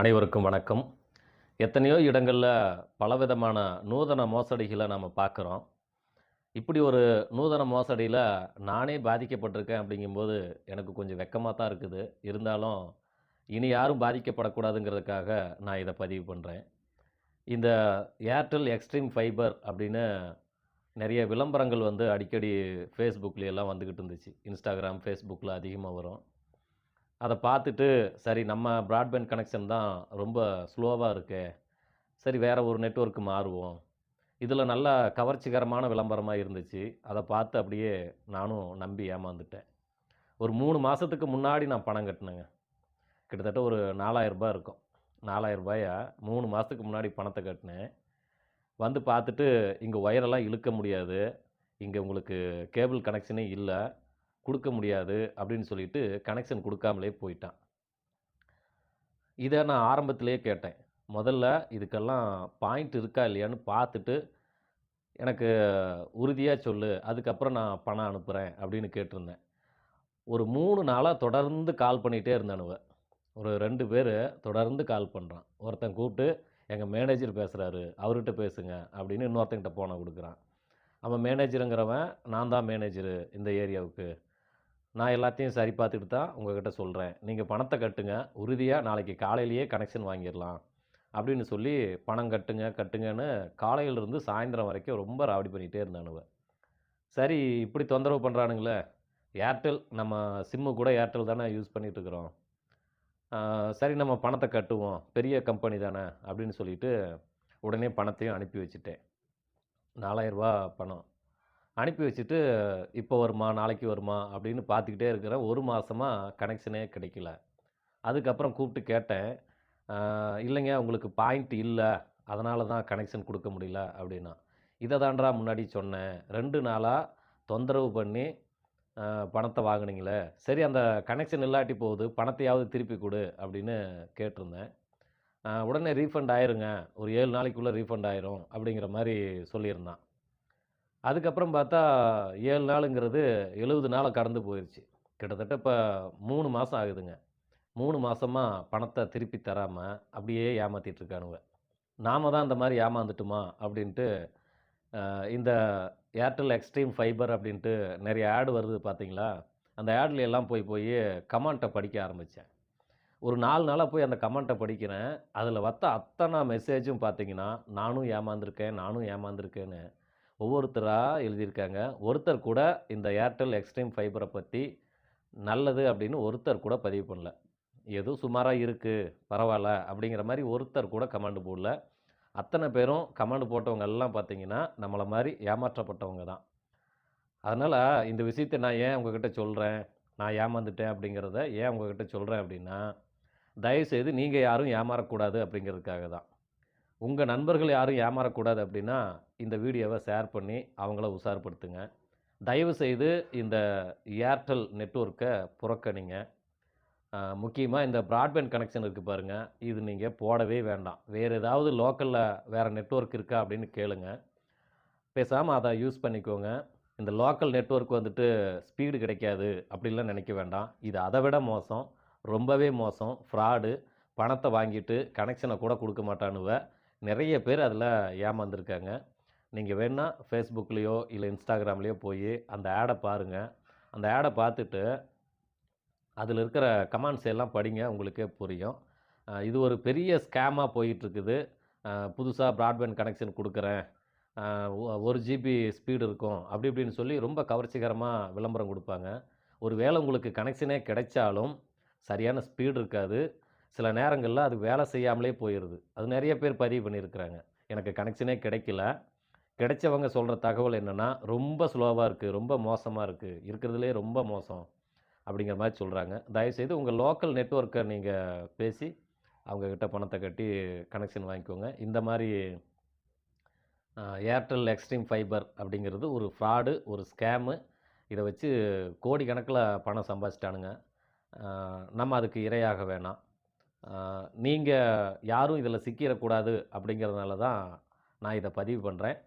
அனைவருக்கும் வணக்கம். எத்தனையோ இடங்களில் பலவிதமான நூதன மோசடிகளை நாம் பார்க்குறோம். இப்படி ஒரு நூதன மோசடியில் நானே பாதிக்கப்பட்டிருக்கேன் அப்படிங்கும்போது எனக்கு கொஞ்சம் வெக்கமாக தான் இருக்குது. இருந்தாலும் இனி யாரும் பாதிக்கப்படக்கூடாதுங்கிறதுக்காக நான் இதை பதிவு பண்ணுறேன் இந்த ஏர்டெல் எக்ஸ்ட்ரீம் ஃபைபர் அப்படின்னு நிறைய விளம்பரங்கள் வந்து அடிக்கடி ஃபேஸ்புக்லேயெல்லாம் வந்துக்கிட்டு இருந்துச்சு. இன்ஸ்டாகிராம் ஃபேஸ்புக்கில் அதிகமாக வரும். அதை பார்த்துட்டு சரி நம்ம ப்ராட்பேண்ட் கனெக்ஷன் தான் ரொம்ப ஸ்லோவாக இருக்கே. சரி வேறு ஒரு நெட்வொர்க்கு மாறுவோம். இதில் நல்ல கவர்ச்சிகரமான விளம்பரமாக இருந்துச்சு. அதை பார்த்து அப்படியே நானும் நம்பி ஏமாந்துட்டேன். ஒரு மூணு மாதத்துக்கு முன்னாடி நான் பணம் கட்டினேங்க. கிட்டத்தட்ட ஒரு நாலாயிரம் ரூபாய் இருக்கும். நாலாயிரரூபாயா மூணு மாதத்துக்கு முன்னாடி பணத்தை கட்டினேன். வந்து பார்த்துட்டு இங்கே ஒயரெல்லாம் இழுக்க முடியாது. இங்கே உங்களுக்கு கேபிள் கனெக்ஷனே இல்லை. கொடுக்க முடியாது அப்படின்னு சொல்லிட்டு கனெக்ஷன் கொடுக்காமலே போயிட்டான். இதை நான் ஆரம்பத்திலேயே கேட்டேன். முதல்ல இதுக்கெல்லாம் பாயிண்ட் இருக்கா இல்லையான்னு பார்த்துட்டு எனக்கு உறுதியாக சொல்லு அதுக்கப்புறம் நான் பணம் அனுப்புகிறேன் அப்படின்னு கேட்டிருந்தேன். ஒரு மூணு நாளாக தொடர்ந்து கால் பண்ணிகிட்டே இருந்தானுவ ஒரு ரெண்டு பேர் தொடர்ந்து கால் பண்ணுறான் ஒருத்தன் கூப்பிட்டு எங்கள் மேனேஜர் பேசுகிறாரு அவர்கிட்ட பேசுங்க அப்படின்னு இன்னொருத்தங்கிட்ட போனை கொடுக்குறான். அவன் மேனேஜருங்கிறவன் நான் தான் மேனேஜரு இந்த ஏரியாவுக்கு. நான் எல்லாத்தையும் சரி பார்த்துட்டு தான் உங்கள்கிட்ட சொல்கிறேன் நீங்கள் பணத்தை கட்டுங்க. உறுதியாக நாளைக்கு காலையிலேயே கனெக்ஷன் வாங்கிடலாம். அப்படின்னு சொல்லி பணம் கட்டுங்க கட்டுங்கன்னு காலையிலிருந்து சாயந்தரம் வரைக்கும் ரொம்ப ராவடி பண்ணிகிட்டே இருந்தானுவ சரி இப்படி தொந்தரவு பண்ணுறானுங்களே ஏர்டெல் நம்ம சிம்மு கூட ஏர்டெல் தானே யூஸ் பண்ணிகிட்ருக்குறோம் சரி நம்ம பணத்தை கட்டுவோம். பெரிய கம்பெனி தானே அப்படின்னு சொல்லிட்டு உடனே பணத்தையும் அனுப்பி வச்சுட்டேன். நாலாயிரரூபா பணம். அனுப்பி வச்சுட்டு இப்போ வருமா? நாளைக்கு வருமா? அப்படின்னு பார்த்துக்கிட்டே இருக்கிறேன் ஒரு மாதமாக கனெக்ஷனே கிடைக்கல. அதுக்கப்புறம் கூப்பிட்டு கேட்டேன். இல்லைங்க உங்களுக்கு பாயிண்ட் இல்லை. அதனால தான் கனெக்ஷன் கொடுக்க முடியல. அப்படின்னா இதை தாண்டா முன்னாடி சொன்னேன். ரெண்டு நாளாக தொந்தரவு பண்ணி பணத்தை வாங்கினீங்களே. சரி அந்த கனெக்ஷன் இல்லாட்டி போகுது. பணத்தையாவது திருப்பி கொடு. அப்படின்னு கேட்டிருந்தேன். உடனே ரீஃபண்ட் ஆயிருங்க. ஒரு ஏழு நாளைக்குள்ளே ரீஃபண்ட் ஆயிரும். அப்படிங்கிற மாதிரி சொல்லியிருந்தான். அதுக்கப்புறம் பார்த்தா ஏழு நாளுங்கிறது எழுபது நாளை கடந்து போயிடுச்சு கிட்டத்தட்ட இப்போ மூணு மாதம் ஆகுதுங்க. மூணு மாதமாக பணத்தை திருப்பி தராமல் அப்படியே ஏமாற்றிட்டுருக்கானுங்க நாம் தான் இந்த மாதிரி ஏமாந்துட்டுமா அப்படின்ட்டு இந்த ஏர்டெல் எக்ஸ்ட்ரீம் ஃபைபர் அப்படின்ட்டு நிறைய ஆடு வருது பார்த்தீங்களா? அந்த ஆடில் எல்லாம் போய் போய் கமெண்ட்டை படிக்க ஆரம்பித்தேன் ஒரு நாலு நாளாக போய் அந்த கமெண்ட்டை படிக்கிறேன். அதில் வத்த அத்தனை மெசேஜும் பார்த்தீங்கன்னா நானும் ஏமாந்துருக்கேன் நானும் ஏமாந்துருக்கேன்னு ஒவ்வொருத்தராக எழுதியிருக்காங்க. ஒருத்தர் கூட இந்த ஏர்டெல் எக்ஸ்ட்ரீம் ஃபைபரை பற்றி நல்லது அப்படின்னு ஒருத்தர் கூட பதிவு பண்ணல. ஏதோ சுமாராக இருக்குது பரவாயில்ல அப்படிங்கிற மாதிரி ஒருத்தர் கூட கமெண்ட் போடல. அத்தனை பேரும் கமெண்ட் போட்டவங்க எல்லாம் பார்த்தீங்கன்னா நம்மளை மாதிரி ஏமாற்றப்பட்டவங்க தான். அதனால் இந்த விஷயத்தை நான் ஏன் உங்ககிட்ட சொல்கிறேன் நான் ஏமாந்துட்டேன் அப்படிங்கிறத ஏன் உங்ககிட்ட சொல்கிறேன் அப்படின்னா தயவுசெய்து நீங்கள் யாரும் ஏமாறக்கூடாது அப்படிங்கிறதுக்காக தான். உங்கள் நண்பர்கள் யாரும் ஏமாறக்கூடாது அப்படின்னா இந்த வீடியோவை ஷேர் பண்ணி அவங்கள உஷார்படுத்துங்க. தயவுசெய்து இந்த ஏர்டெல் நெட்ஒர்க்கை புறக்கணிங்க. முக்கியமாக இந்த ப்ராட்பேண்ட் கனெக்ஷன் இருக்குது பாருங்கள் இது நீங்கள் போடவே வேண்டாம். வேறு ஏதாவது லோக்கலில் வேறு நெட்ஒர்க் இருக்கா அப்படின்னு கேளுங்க. பேசாமல் அதை யூஸ் பண்ணிக்கோங்க. இந்த லோக்கல் நெட்ஒர்க் வந்துட்டு ஸ்பீடு கிடைக்காது அப்படின்லாம் நினைக்க வேண்டாம். இது அதை விட மோசம். ரொம்பவே மோசம். ஃப்ராடு பணத்தை வாங்கிட்டு கனெக்ஷனை கூட கொடுக்க மாட்டானுவ. நிறைய பேர் அதில் ஏமாந்துருக்காங்க. நீங்கள் வேணால் ஃபேஸ்புக்லேயோ இல்லை இன்ஸ்டாகிராம்லேயோ போய் அந்த ஆடை பாருங்கள் அந்த ஆடை பார்த்துட்டு அதில் இருக்கிற கமெண்ட்ஸ் எல்லாம் படிங்க உங்களுக்கே புரியும். இது ஒரு பெரிய ஸ்கேமாக போயிட்டுருக்குது. புதுசாக ப்ராட்பேண்ட் கனெக்ஷன் கொடுக்குறேன். ஒரு ஜிபி ஸ்பீடு இருக்கும். அப்படி இப்படின்னு சொல்லி ரொம்ப கவர்ச்சிகரமாக விளம்பரம் கொடுப்பாங்க. ஒரு வேளை உங்களுக்கு கனெக்ஷனே கிடைச்சாலும் சரியான ஸ்பீடு இருக்காது. சில நேரங்களில் அது வேலை செய்யாமலே போயிடுது அது நிறைய பேர் பதிவு பண்ணியிருக்கிறாங்க. எனக்கு கனெக்ஷனே கிடைக்கல. கிடைச்சவங்க சொல்கிற தகவல் என்னென்னா ரொம்ப ஸ்லோவாக இருக்குது ரொம்ப மோசமாக இருக்குது இருக்கிறதுலே ரொம்ப மோசம் அப்படிங்கிற மாதிரி சொல்கிறாங்க தயவுசெய்து உங்கள் லோக்கல் நெட்வொர்க்கை நீங்கள் பேசி அவங்கக்கிட்ட பணத்தை கட்டி கனெக்ஷன் வாங்கிக்கோங்க. இந்த மாதிரி ஏர்டெல் எக்ஸ்ட்ரீம் ஃபைபர் அப்படிங்கிறது ஒரு ஃப்ராடு ஒரு ஸ்கேமு. இதை வச்சு கோடிக்கணக்கில் பணம் சம்பாதிச்சிட்டானுங்க. நம்ம அதுக்கு இரையாக வேணாம். நீங்கள் யாரும் இதில் சிக்கிடக்கூடாது அப்படிங்கிறதுனால தான் நான் இதை பதிவு பண்ணுறேன்